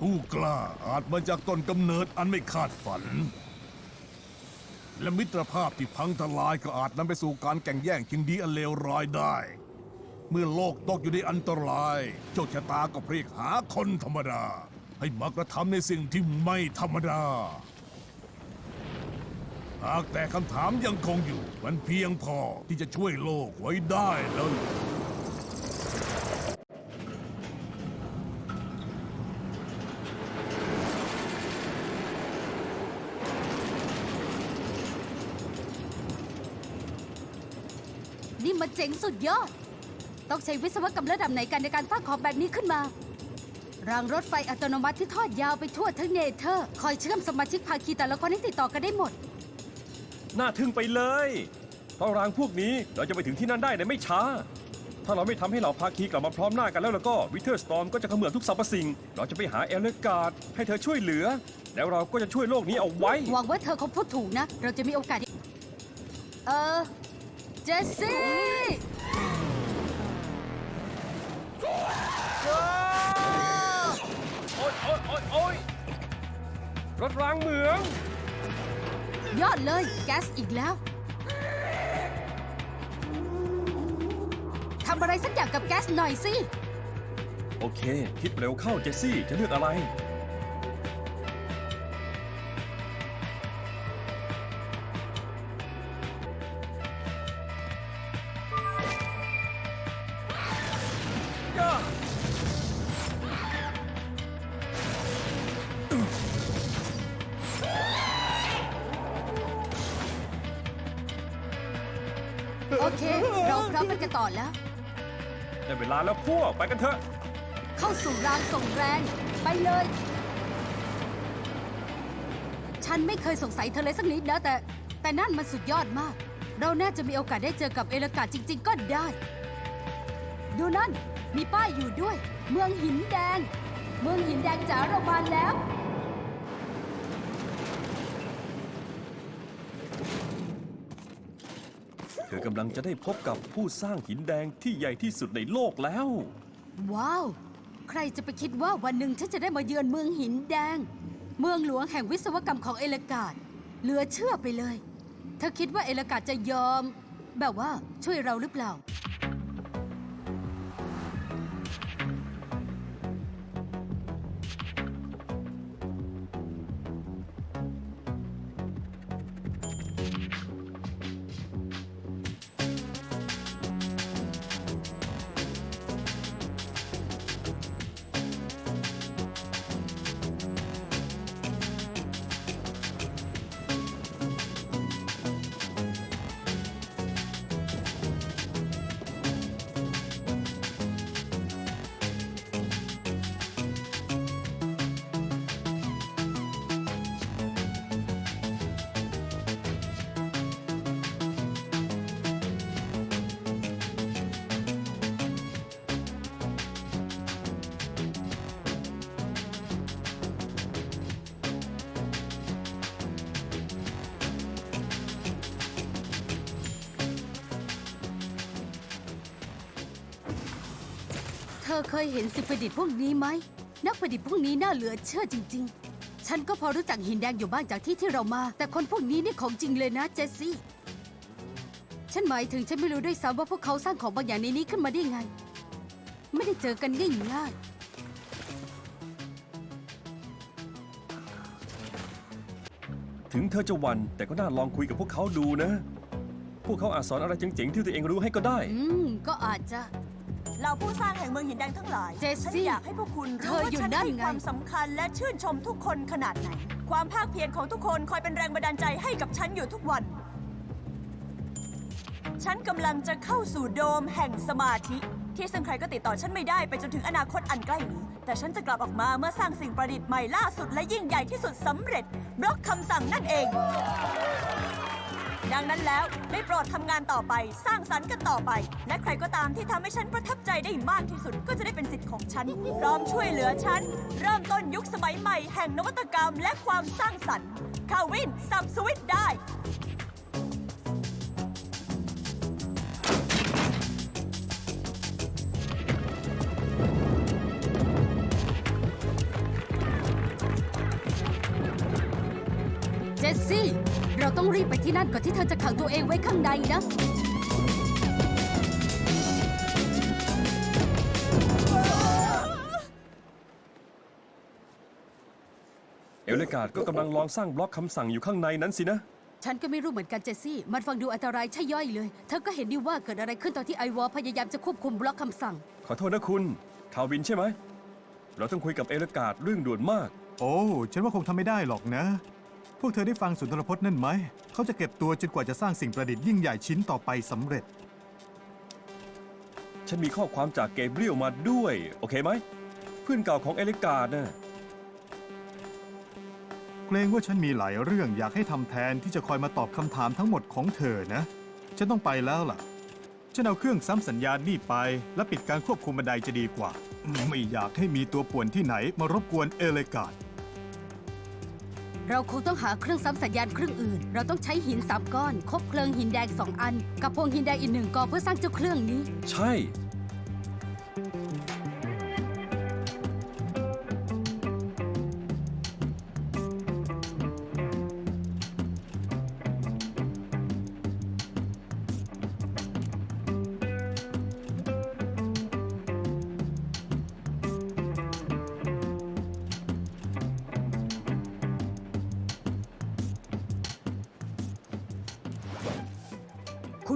ผู้กล้าอาจมาจากต้นกำเนิดอันไม่คาดฝัน และมิตรภาพที่พังทลายก็อาจนำไปสู่การแข่งแย่งชิงดีอันเลวร้ายได้ เมื่อโลกตกอยู่ในอันตรายโชคชะตาก็เพรียกหาคนธรรมดา ให้มากระทำในสิ่งที่ไม่ธรรมดา หากแต่คำถามยังคงอยู่ มันเพียงพอที่จะช่วยโลกไว้ได้แล้ว นี่มันเจ๋ง สุดยอด ต้องใช้วิศวกรรมระดับไหนกันในการสร้างของแบบนี้ขึ้นมา รางรถไฟอัตโนมัติที่ทอดยาวไปทั่วทั้งเนเธอร์ คอยเชื่อมสมาชิกภาคีแต่ละคนให้ติดต่อกันได้หมด น่าทึ่งไปเลย เพราะรางพวกนี้เราจะไปถึงที่นั่นได้ในไม่ช้า ถ้าเราไม่ทำให้เหล่าภาคีกลับมาพร้อมหน้ากันแล้วแล้วก็วิเทอร์สตอมก็จะเขมือบทุกสรรพสิ่ง เราจะไปหาเอเลกาดให้เธอช่วยเหลือ แล้วเราก็จะช่วยโลกนี้เอาไว้ หวังว่าเธอคงพูดถูกนะ เราจะมีโอกาสที่เออ เจสซี่โอ๊ยโอ๊ยโอ๊ยโอ๊ยรถรางเหมือง ยอดเลย แก๊สอีกแล้ว ทำอะไรสักอย่างกับแก๊สหน่อยสิ โอเค คิดเร็วเข้าเจสซี่ จะเลือกอะไร เราพร้อมไปกันต่อแล้ว ได้เวลาแล้วพวกไปกันเถอะ เข้าสู่รางส่งแรง ไปเลย ฉันไม่เคยสงสัยเธอเลยสักนิดนะแต่ แต่นั่นมันสุดยอดมาก เราน่าจะมีโอกาสได้เจอกับเอลกาจริง ๆ ก็ได้ ดูนั่น มีป้ายอยู่ด้วย เมืองหินแดง เมืองหินแดงจ๋าเรามาแล้ว เธอกำลังจะได้พบกับผู้สร้างหินแดงที่ใหญ่ที่สุดในโลกแล้ว ว้าว ใครจะไปคิดว่าวันหนึ่งฉันจะได้มาเยือนเมืองหินแดง เมืองหลวงแห่งวิศวกรรมของเอลกาดเหลือเชื่อไปเลย เธอคิดว่าเอลกาดจะยอม แบบว่าช่วยเราหรือเปล่า อเคยเห็นสิ่งประดิษฐ์พวกนี้ไหม นักประดิษฐ์พวกนี้น่าเหลือเชื่อจริง ๆ ฉันก็พอรู้จักหินแดงอยู่บ้างจากที่ที่เรามา แต่คนพวกนี้นี่ของจริงเลยนะเจสซี่ ฉันหมายถึงฉันไม่รู้ด้วยซ้ำว่าพวกเขาสร้างของบางอย่างในนี้ขึ้นมาได้ไง ไม่ได้เจอกันง่ายถึงเธอจะหวันแต่ก็น่าลองคุยกับพวกเขาดูนะ พวกเขาอาจสอนอะไรเจ๋งๆที่ตัวเองรู้ให้ก็ได้ๆอืม ก็อาจจะ เราผู้สร้างแห่งเมืองหินแดงทั้งหลายเจสซี่ฉันอยากให้พวกคุณเธรู้อว่าอยู่ฉันนั่นให้ไง ความสำคัญและชื่นชมทุกคนขนาดไหน ความภาคเพียรของทุกคนคอยเป็นแรงบันดาลใจให้กับฉันอยู่ทุกวัน ฉันกำลังจะเข้าสู่โดมแห่งสมาธิ ที่ซึ่งใครก็ติดต่อฉันไม่ได้ไปจนถึงอนาคตอันใกล้นี้ แต่ฉันจะกลับออกมาเมื่อสร้างสิ่งประดิษฐ์ใหม่ล่าสุดและยิ่งใหญ่ที่สุดสำเร็จบล็อกคำสั่งนั่นเอง ดังนั้นแล้วได้โปรดทำงานต่อไปสร้างสรรค์กันต่อไป และใครก็ตามที่ทำให้ฉันประทับใจได้มากที่สุดก็จะได้เป็นสิทธิ์ของฉันพร้อมช่วยเหลือฉัน เริ่มต้นยุคสมัยใหม่แห่งนวัตกรรมและความสร้างสรรค์คาวินสับสวิตได้เจสซี่ เราต้องรีบไปที่นั่นก่อนที่เธอจะขังตัวเองไว้ข้างในนะเอลเลกาดก็กำลังลองสร้างบล็อกคำสั่งอยู่ข้างในนั้นสินะ ฉันก็ไม่รู้เหมือนกันเจสซี่ มันฟังดูอันตรายใช่ย่อยเลย เธอก็เห็นดีว่าเกิดอะไรขึ้นตอนที่ไอวอลพยายามจะควบคุมบล็อกคำสั่ง ขอโทษนะคุณคาวินใช่ไหม เราต้องคุยกับเอลเลกาดเรื่องด่วนมาก โอ้ ฉันว่าคงทำไม่ได้หรอกนะ พวกเธอได้ฟังสุนทรพจน์นั่นไหม เขาจะเก็บตัวจนกว่าจะสร้างสิ่งประดิษฐ์ยิ่งใหญ่ชิ้นต่อไปสำเร็จ ฉันมีข้อความจากเกเบรียลมาด้วย โอเคไหม เพื่อนเก่าของเอลเลกาดน่ะเกรงว่าฉันมีหลายเรื่องอยากให้ทำแทนที่จะคอยมาตอบคำถามทั้งหมดของเธอนะ ฉันต้องไปแล้วล่ะ ฉันเอาเครื่องซ้ำสัญญาณนี่ไป และปิดการควบคุมบันไดจะดีกว่า ไม่อยากให้มีตัวป่วนที่ไหนมารบกวนเอเลกาด เราคงต้องหาเครื่องซ้ำสัญญาณเครื่องอื่น เราต้องใช้หินสามก้อน คบเพลิงหินแดงสองอัน กับพวงหินแดงอีกหนึ่งกองเพื่อสร้างเจ้าเครื่องนี้ ใช่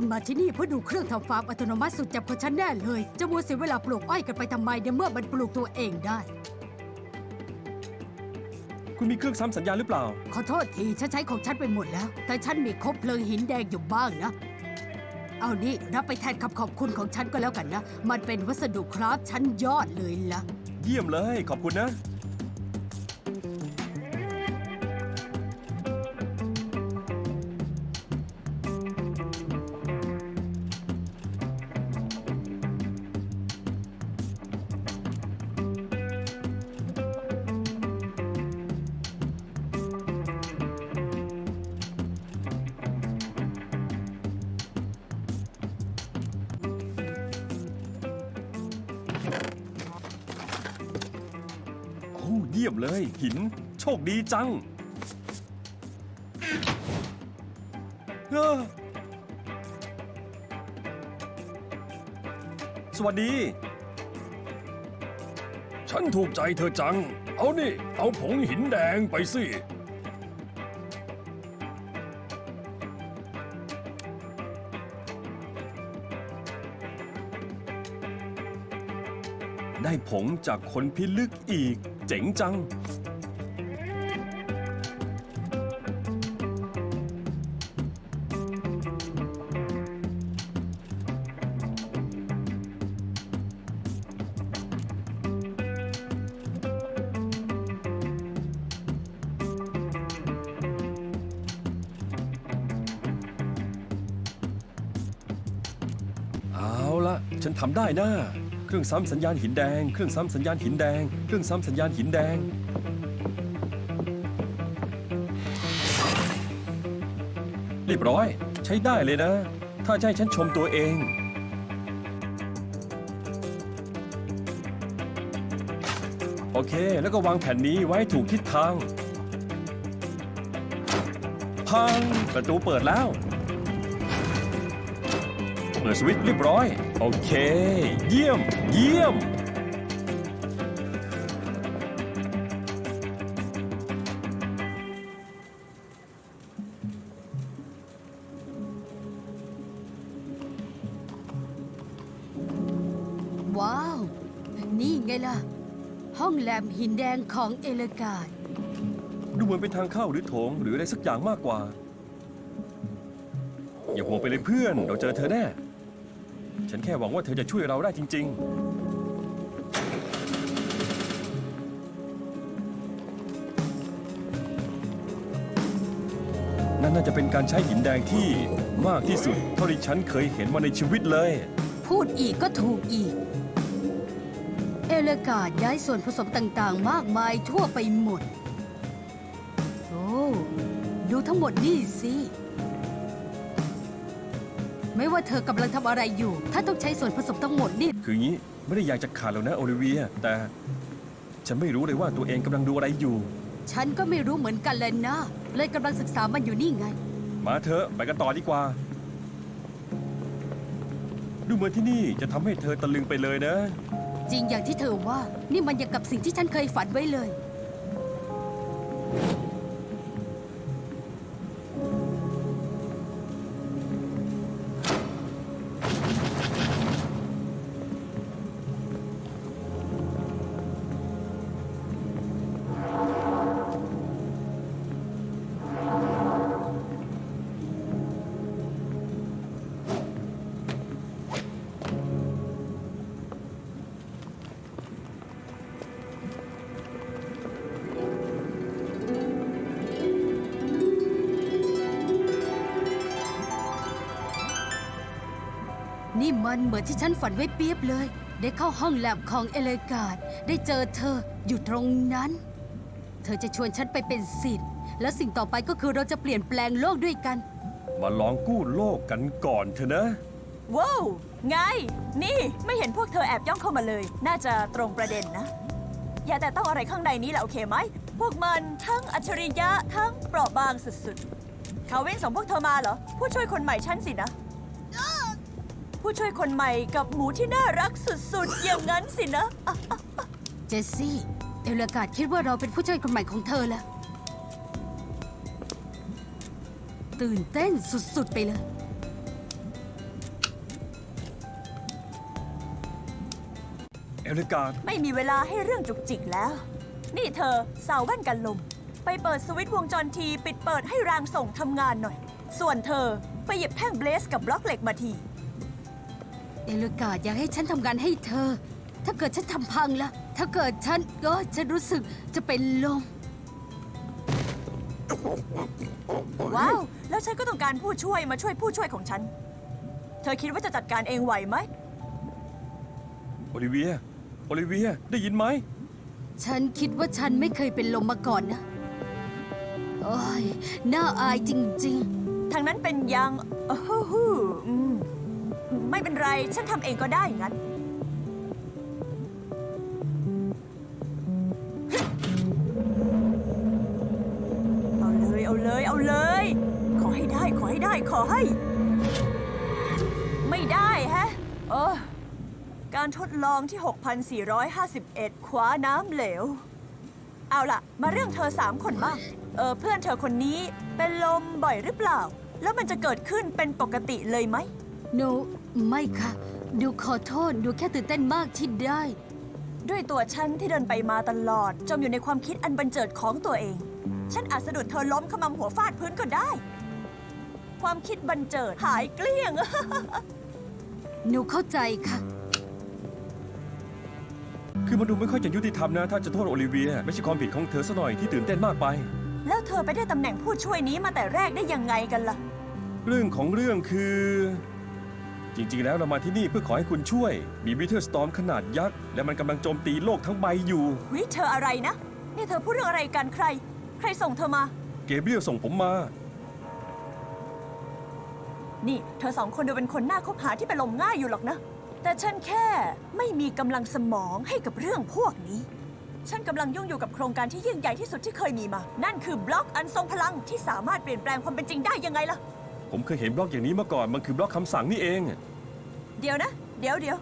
คุณมาที่นี่เพื่อดูเครื่องทำฟาร์มอัตโนมัติสุดจับของฉันแน่เลย จะมัวเสียเวลาปลูกอ้อยกันไปทำไมในเมื่อมันปลูกตัวเองได้ คุณมีเครื่องซ้ำสัญญาณหรือเปล่า ขอโทษทีฉันใช้ของฉันไปหมดแล้ว แต่ฉันมีคบเพลิงหินแดงอยู่บ้างนะ เอานี่รับไปแทนคำขอบคุณของฉันก็แล้วกันนะ มันเป็นวัสดุคราฟต์ชั้นยอดเลยล่ะ เยี่ยมเลย ขอบคุณนะ ยี่ยมเลย หิน โชคดีจังเอ้อสวัสดี ฉันถูกใจเธอจัง เอานี่ เอาผงหินแดงไปสิ ได้ผงจากคนพิลึกอีก เจ๋งจังเอาละฉันทำได้นะ เครื่องซ้ำสัญญาณหินแดง เครื่องซ้ำสัญญาณหินแดง เครื่องซ้ำสัญญาณหินแดง เรียบร้อย ใช้ได้เลยนะ ถ้าให้ฉันชมตัวเอง โอเค แล้วก็วางแผ่นนี้ไว้ถูกทิศทาง พัง ประตูเปิดแล้ว เปิดสวิตช์เรียบร้อย โอเค เยี่ยม เยี่ยม ว้าว นี่ไงล่ะ ห้องแลมหินแดงของเอเลกาดดูเหมือนเป็นทางเข้าหรือโถงหรืออะไรสักอย่างมากกว่า อย่าห่วงไปเลยเพื่อน เราเจอเธอแน่ ฉันแค่หวังว่าเธอจะช่วยเราได้จริง ๆ นั่นน่าจะเป็นการใช้หินแดงที่มากที่สุดเท่าที่ฉันเคยเห็นมาในชีวิตเลย พูดอีกก็ถูกอีก เอลกาดย้ายส่วนผสมต่างๆ มากมายทั่วไปหมด โอ้ ดูทั้งหมดนี่สิ ไม่ว่าเธอกำลังทำอะไรอยู่ ถ้าต้องใช้ส่วนผสมทั้งหมดนี่ คืองี้ไม่ได้อยากจะขาดแล้วนะโอลิเวีย แต่ ฉันไม่รู้เลยว่าตัวเองกำลังดูอะไรอยู่ ฉันก็ไม่รู้เหมือนกันเลยนะ เลยกำลังศึกษามันอยู่นี่ไง มาเถอะไปกันต่อดีกว่า ดูเหมือนที่นี่จะทำให้เธอตะลึงไปเลยนะ จริงอย่างที่เธอว่า นี่มันอย่างกับสิ่งที่ฉันเคยฝันไว้เลย นี่มันเหมือนที่ฉันฝันไว้เปียบเลย ได้เข้าห้องแลบของเอเลกาดได้เจอเธออยู่ตรงนั้น เธอจะชวนฉันไปเป็นศิษย์และสิ่งต่อไปก็คือเราจะเปลี่ยนแปลงโลกด้วยกัน มาลองกู้โลกกันก่อนเถอะนะ ว้าวไง นี่ไม่เห็นพวกเธอแอบย่องเข้ามาเลย น่าจะตรงประเด็นนะ อย่าแต่ต้องอะไรข้างในนี้แหละโอเคไหม พวกมันทั้งอัจฉริยะทั้งเปราะบางสุดๆเขาเว้นส่งพวกเธอมาเหรอ ผู้ช่วยคนใหม่ฉันสินะ ผู้ช่วยคนใหม่กับหมูที่น่ารักสุดๆ อย่างนั้นสินะอะเจสซี่ เอเลกาดคิดว่าเราเป็นผู้ช่วยคนใหม่ของเธอแล้ว ตื่นเต้นสุดๆ ไปเลย เอลิการไม่มีเวลาให้เรื่องจุกจิกแล้ว นี่เธอสาวแว่นกันลม ไปเปิดสวิตช์วงจรที ปิดเปิดให้รางส่งทำงานหน่อย ส่วนเธอไปหยิบแท่งเบลสกับบล็อกเหล็กมาที เอเลกาดอยากให้ฉันทำงานให้เธอ ถ้าเกิดฉันทำพังละถ้าเกิดฉันก็ฉันรู้สึกจะเป็นลม ว้าว แล้วฉันก็ต้องการผู้ช่วยมาช่วยผู้ช่วยของฉัน เธอคิดว่าจะจัดการเองไหวไหม โอลิเวีย โอลิเวีย ได้ยินไหม ฉันคิดว่าฉันไม่เคยเป็นลมมาก่อนนะ โอ้ย น่าอายจริงทางนั้นเป็นยังโอ้โหฮู้อืม ไม่เป็นไร ฉันทำเองก็ได้งั้น เอาเลยเอาเลยเอาเลย ขอให้ได้ขอให้ได้ขอให้ ไม่ได้แฮะเออการทดลองที่ 6,451 คว้าน้ำเหลว เอาล่ะ มาเรื่องเธอสามคนบ้าง เออเพื่อนเธอคนนี้เป็นลมบ่อยหรือเปล่า แล้วมันจะเกิดขึ้นเป็นปกติเลยไหม หนู ไม่ค่ะ ดูขอโทษ ดูแค่ตื่นเต้นมากที่ได้ ด้วยตัวฉันที่เดินไปมาตลอด จมอยู่ในความคิดอันบันเจิดของตัวเอง ฉันอาจสะดุดเธอล้มขมำหัวฟาดพื้นก็ได้ ความคิดบันเจิดหายเกลี้ยง หนูเข้าใจค่ะ คือมันดูไม่ค่อยจะยุติธรรมนะ ถ้าจะโทษโอลิเวีย ไม่ใช่ความผิดของเธอซะหน่อยที่ตื่นเต้นมากไป แล้วเธอไปได้ตำแหน่งผู้ช่วยนี้มาแต่แรกได้ยังไงกันล่ะ เรื่องของเรื่องคือ จริงๆ แล้วเรามาที่นี่เพื่อขอให้คุณช่วย มีวิเทอร์สตอมขนาดยักษ์ และมันกำลังโจมตีโลกทั้งใบอยู่ วิเธออะไรนะ นี่เธอพูดเรื่องอะไรกันใคร ใครส่งเธอมา เกเบรียลส่งผมมา นี่ เธอสองคนดูเป็นคนน่าคบหาที่เป็นลมง่ายอยู่หรอกนะ แต่ฉันแค่ไม่มีกำลังสมองให้กับเรื่องพวกนี้ ฉันกำลังยุ่งอยู่กับโครงการที่ยิ่งใหญ่ที่สุดที่เคยมีมา นั่นคือบล็อกอันทรงพลังที่สามารถเปลี่ยนแปลงความเป็นจริงได้ยังไงล่ะ ผมเคยเห็นบล็อกอย่างนี้มาก่อน มันคือบล็อกคำสั่งนี่เอง เดี๋ยวนะ เดี๋ยวเดี๋ยว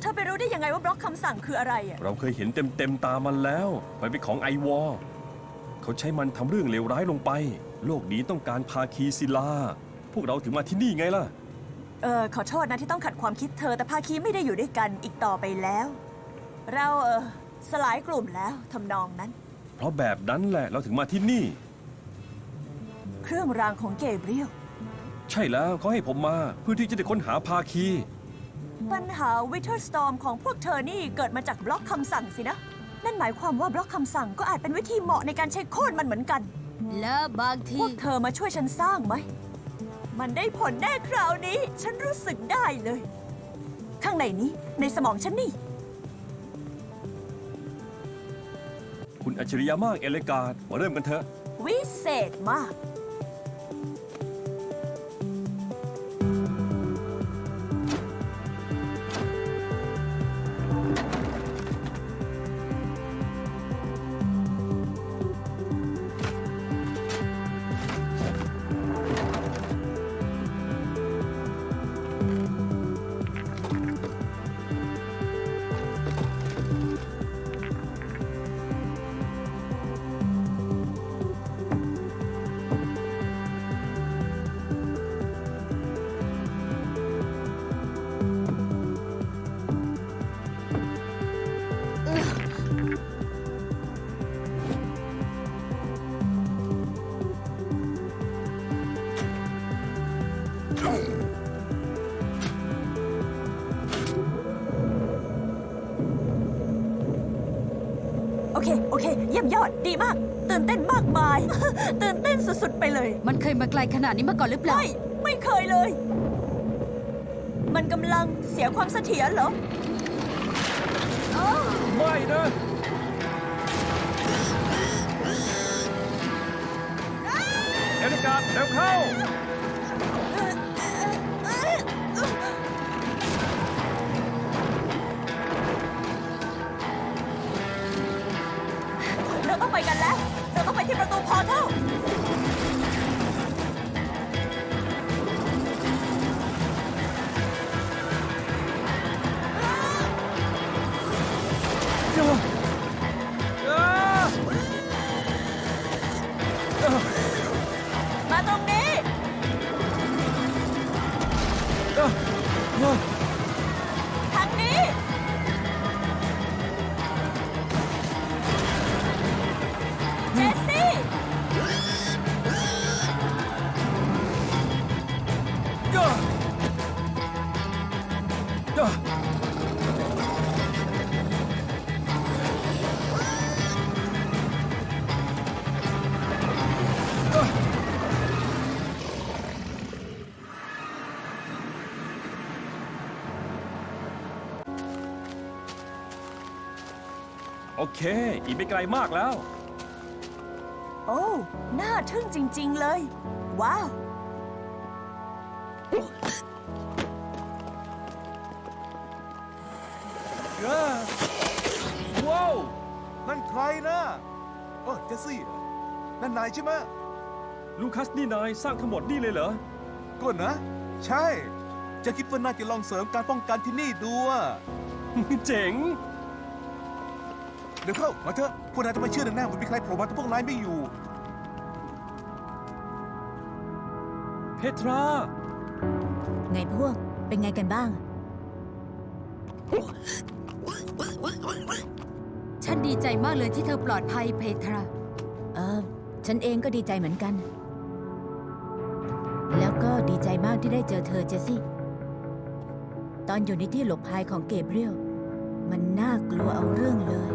เธอไปรู้ได้ยังไงว่าบล็อกคำสั่งคืออะไรอะ เราเคยเห็นเต็มๆตามันแล้ว มันเป็นของไอวอร์เขาใช้มันทำเรื่องเลวร้ายลงไป โลกนี้ต้องการภาคีศิลา พวกเราถึงมาที่นี่ไงล่ะ เออขอโทษนะที่ต้องขัดความคิดเธอแต่ภาคีไม่ได้อยู่ด้วยกันอีกต่อไปแล้ว เราเออสลายกลุ่มแล้วทำนองนั้น เพราะแบบนั้นแหละเราถึงมาที่นี่ เครื่องรางของเกเบรียล ใช่แล้วเขาให้ผมมาเพื่อที่จะได้ค้นหาภาคี ปัญหาวิเทอร์สตอมของพวกเธอนี่เกิดมาจากบล็อกคำสั่งสินะ นั่นหมายความว่าบล็อกคำสั่งก็อาจเป็นวิธีเหมาะในการใช้โค่นมันเหมือนกัน และบางพทีวกเธอมาช่วยฉันสร้างไหม มันได้ผลแน่คราวนี้ ฉันรู้สึกได้เลย ข้างในนี้ในสมองฉันนี่ คุณอัจฉริยะมากเอเลกาดมาเริ่มกันเถอะ วิเศษมาก ยี่ยมยอดดีมาก ตื่นเต้นมากมาย ตื่นเต้นสุดๆไปเลย มันเคยมาไกลขนาดนี้มาก่อนหรือเปล่า ไม่ไม่เคยเลย มันกำลังเสียความเสถียรเหรอไม่นะ เอลิกาเร็วเข้าเรา ที่ป โอเค อีกไม่ไกลมากแล้ว โอ้ น่าทึ่งจริง ๆ เลย ว้าวว้าว นั่นใครนะเออเจสซี่เหรอนั่นนายใช่ไหมลูคัสนี่นายสร้างทั้งหมดนี่เลยเหรอ ก็นะ ใช่ จะคิดว่าน่าจะลองเสริมการป้องกันที่นี่ดูอะ เจ๋ง เดี๋ยวเข้ามาเถอะพวกนายจะไม่เชื่อแน่ๆว่ามีใครโผล่มาแต่พวกนายไม่อยู่ เพทรา ไงพวก เป็นไงกันบ้าง ฉันดีใจมากเลยที่เธอปลอดภัยเพทรา เออฉันเองก็ดีใจเหมือนกัน แล้วก็ดีใจมากที่ได้เจอเธอเจสซี่ ตอนอยู่ในที่หลบภัยของเกเบรียล มันน่ากลัวเอาเรื่องเลย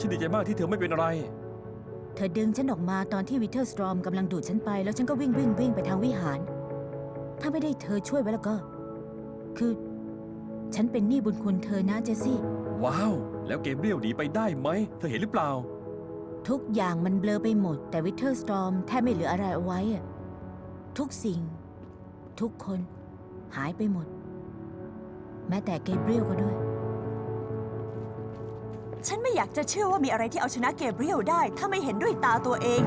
ฉันดีใจมากที่เธอไม่เป็นอะไร เธอดึงฉันออกมาตอนที่วิเทอร์สตรอมกำลังดูดฉันไป แล้วฉันก็วิ่งวิ่งวิ่งไปทางวิหาร ถ้าไม่ได้เธอช่วยไว้แล้วก็ คือ ฉันเป็นหนี้บุญคุณเธอนะเจสซี่ ว้าว แล้วเกเบรียลหนีไปได้ไหม เธอเห็นหรือเปล่า ทุกอย่างมันเบลอไปหมด แต่วิเทอร์สตรอมแทบไม่เหลืออะไรเอาไว้อะทุกสิ่ง ทุกคน หายไปหมด แม้แต่เกเบรียลก็ด้วย ฉันไม่อยากจะเชื่อว่ามีอะไรที่เอาชนะเกเบรียลได้ ถ้าไม่เห็นด้วยตาตัวเอง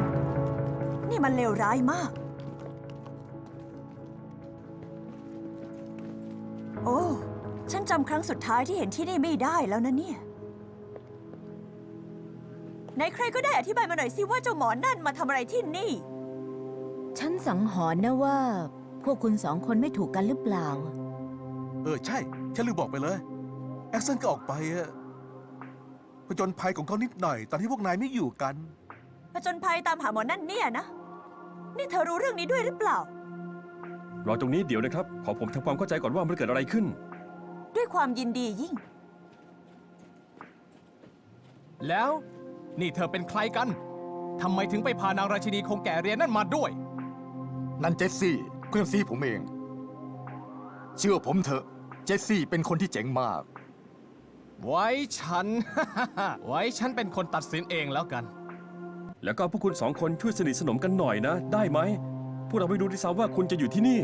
นี่มันเลวร้ายมาก โอ้ ฉันจำครั้งสุดท้ายที่เห็นที่นี่ไม่ได้แล้วนะเนี่ยไหนใครก็ได้อธิบายมาหน่อยสิว่าเจ้าหมอนั่นมาทำอะไรที่นี่ ฉันสังหรณ์นะว่า พวกคุณสองคนไม่ถูกกันหรือเปล่า เออ ใช่ ฉันลืมบอกไปเลย แอคเซนก็ออกไปอะ ผจญภัยของเขานิดหน่อย ตอนที่พวกนายไม่อยู่กัน ผจญภัยตามหาหมอนั่นเนี่ยนะ นี่เธอรู้เรื่องนี้ด้วยหรือเปล่า รอตรงนี้เดี๋ยวนะครับ ขอผมทำความเข้าใจก่อนว่ามันเกิดอะไรขึ้น ด้วยความยินดียิ่ง แล้วนี่เธอเป็นใครกัน ทำไมถึงไปพานางราชินีคงแก่เรียนนั่นมาด้วย นั่นเจสซี่เพื่อนซีผมเอง เชื่อผมเถอะ เจสซี่เป็นคนที่เจ๋งมาก ไว้ฉัน ไว้ฉันเป็นคนตัดสินเองแล้วกัน แล้วก็พวกคุณสองคนช่วยสนิทสนมกันหน่อยนะ ได้ไหม พวกเราไม่รู้ด้วยซ้ำว่าคุณจะอยู่ที่นี่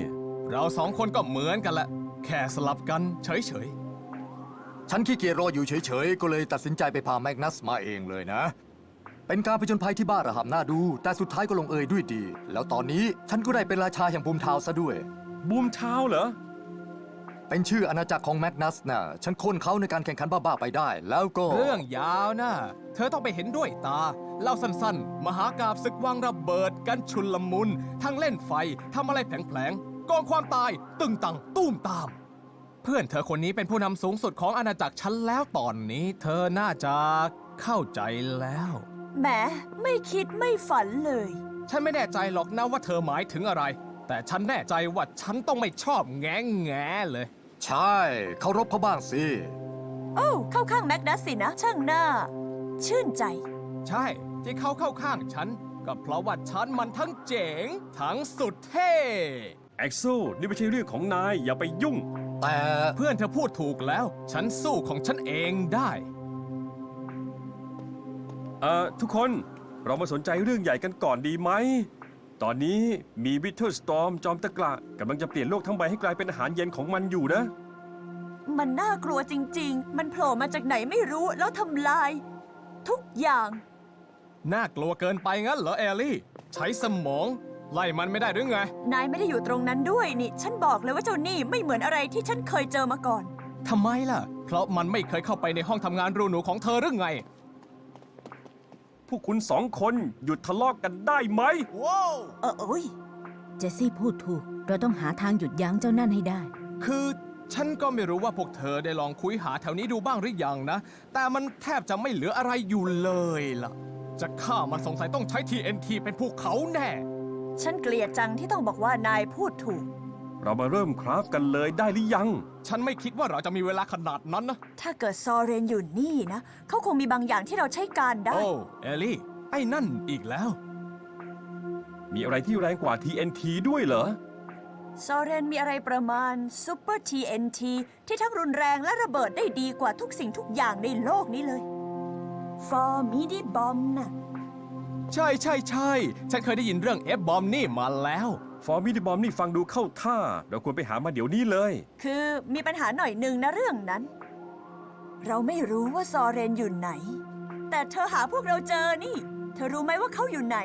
เราสองคนก็เหมือนกันแหละ แค่สลับกันเฉยฉันขี้เกียจรออยู่เฉยๆ ก็เลยตัดสินใจไปพาแมกนัสมาเองเลยนะ เป็นการผจญภัยที่บ้าระห่ำน่าดู แต่สุดท้ายก็ลงเอยด้วยดี แล้วตอนนี้ฉันก็ได้เป็นราชาแห่งภูมิทาวน์ซะด้วย บูมเช้าเหรอ เป็นชื่ออาณาจักรของแมกนัสนะฉันค้นเขาในการแข่งขันบ้าๆไปได้ แล้วก็ๆเรื่องยาวนะ เธอต้องไปเห็นด้วยตา เล่าสั้นๆ มหากาบศึกวางระเบิดกันชุนลมุน ทั้งเล่นไฟทำอะไรแผลงๆกองความตายตึงตังตุ้มตาม เพื่อนเธอคนนี้เป็นผู้นำสูงสุดของอาณาจักรฉันแล้วตอนนี้ เธอน่าจะเข้าใจแล้ว แหมไม่คิดไม่ฝันเลย ฉันไม่แน่ใจหรอกนะว่าเธอหมายถึงอะไร แต่ฉันแน่ใจว่าฉันต้องไม่ชอบแง่แง่เลย ใช่เคารพเขาบ้างสิ โอ้เข้าข้างแม็กดัสสินะช่างหน้า ชื่นใจ ใช่ที่เขาเข้าข้างฉัน ก็เพราะว่าฉันมันทั้งเจ๋ง ทั้งสุดเท่ แอ็กโซนี่ไม่ใช่เรื่องของนาย อย่าไปยุ่ง แต่เพื่อนเธอพูดถูกแล้ว ฉันสู้ของฉันเองได้ เอ่อ ทุกคนเรามาสนใจเรื่องใหญ่กันก่อนดีไหม ตอนนี้มีวิเทอร์สตอมจอมตะกละกำลังจะเปลี่ยนโลกทั้งใบให้กลายเป็นอาหารเย็นของมันอยู่นะ มันน่ากลัวจริง ๆ มันโผล่มาจากไหนไม่รู้แล้วทำลาย ทุกอย่าง น่ากลัวเกินไปงั้นเหรอแอลลี่ ใช้สมอง ไล่มันไม่ได้หรือไง นายไม่ได้อยู่ตรงนั้นด้วยนี่ ฉันบอกเลยว่าเจ้านี่ไม่เหมือนอะไรที่ฉันเคยเจอมาก่อน ทำไมล่ะ เพราะมันไม่เคยเข้าไปในห้องทำงานรูหนูของเธอหรือไง พวกคุณสองคนหยุดทะเลาะกกันได้ไหม เออเอ้ยเจสซี่พูดถูก เราต้องหาทางหยุดยั้งเจ้านั่นให้ได้ คือฉันก็ไม่รู้ว่าพวกเธอได้ลองคุยหาแถวนี้ดูบ้างหรือยังนะ แต่มันแทบจะไม่เหลืออะไรอยู่เลยล่ะ จะฆ่ามันสงสัยต้องใช้ TNT เป็นภูเขาแน่ ฉันเกลียดจังที่ต้องบอกว่านายพูดถูก เรามาเริ่มคราฟกันเลยได้หรือยัง ฉันไม่คิดว่าเราจะมีเวลาขนาดนั้นนะ ถ้าเกิดซอเรนอยู่นี่นะ เขาคงมีบางอย่างที่เราใช้การได้ โอ้ เอลลี่ ไอ้นั่นอีกแล้ว มีอะไรที่แรงกว่า TNT ด้วยเหรอ ซอเรนมีอะไรประมาณซูเปอร์ TNT ที่ทั้งรุนแรงและระเบิดได้ดีกว่าทุกสิ่งทุกอย่างในโลกนี้เลย ฟอร์มิดิบอมน่ะ ใช่ใช่ใช่ ฉันเคยได้ยินเรื่องเอฟบอมนี่มาแล้ว ฟอร์มิดิบอมนี่ฟังดูเข้าท่า เราควรไปหามาเดี๋ยวนี้เลย คือมีปัญหาหน่อยหนึ่งนะเรื่องนั้น เราไม่รู้ว่าซอเรนอยู่ไหน แต่เธอหาพวกเราเจอนี่ เธอรู้ไหมว่าเขาอยู่ไหน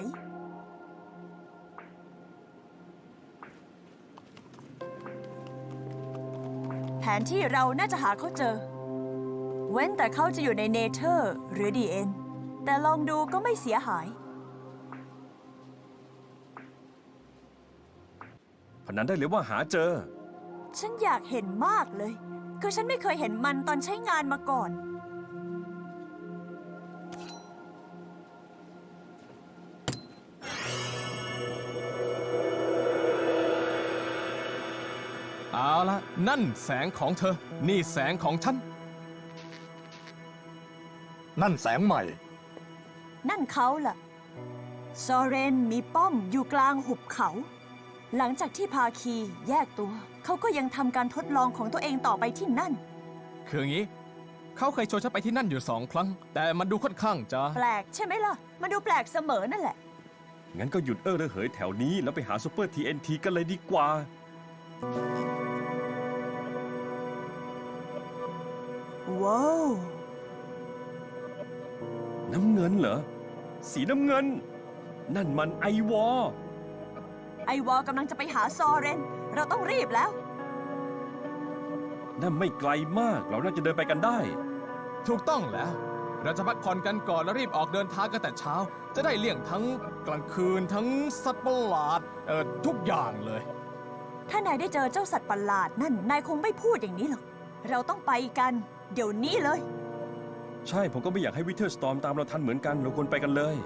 แผนที่เราน่าจะหาเขาเจอ เว้นแต่เขาจะอยู่ในเนเธอร์หรือดีเอ็นแต่ลองดูก็ไม่เสียหาย นันได้เลยว่าหาเจอ ฉันอยากเห็นมากเลย คือฉันไม่เคยเห็นมันตอนใช้งานมาก่อน เอาละนั่นแสงของเธอ นี่แสงของฉัน นั่นแสงใหม่ นั่นเขาล่ะ ซอเรนมีป้อมอยู่กลางหุบเขา หลังจากที่พาคีแยกตัว เขาก็ยังทำการทดลองของตัวเองต่อไปที่นั่น คืองี้ เขาเคยชวนฉันไปที่นั่นอยู่สองครั้ง แต่มันดูค่อนข้างจะ แปลกใช่ไหมล่ะ มันดูแปลกเสมอนั่นแหละ งั้นก็หยุดเออระเหยแถวนี้แล้วไปหาซูเปอร์ TNT กันเลยดีกว่า ว้าว น้ำเงินเหรอ สีน้ำเงิน นั่นมันไอวอไอ วอลกำลังจะไปหาซอเรน เราต้องรีบแล้ว นั่นไม่ไกลมาก เราน่าจะเดินไปกันได้ ถูกต้องแล้ว เราจะพักผ่อนกันก่อนแล้วรีบออกเดินทางกันแต่เช้า จะได้เลี่ยงทั้งกลางคืนทั้งสัตว์ประหลาดเอ่อทุกอย่างเลย ถ้านายได้เจอเจ้าสัตว์ประหลาดนั่น นายคงไม่พูดอย่างนี้หรอก เราต้องไปกัน เดี๋ยวนี้เลย ใช่ ผมก็ไม่อยากให้วิเทอร์สตอมตามเราทันเหมือนกัน เราควรไปกันเลย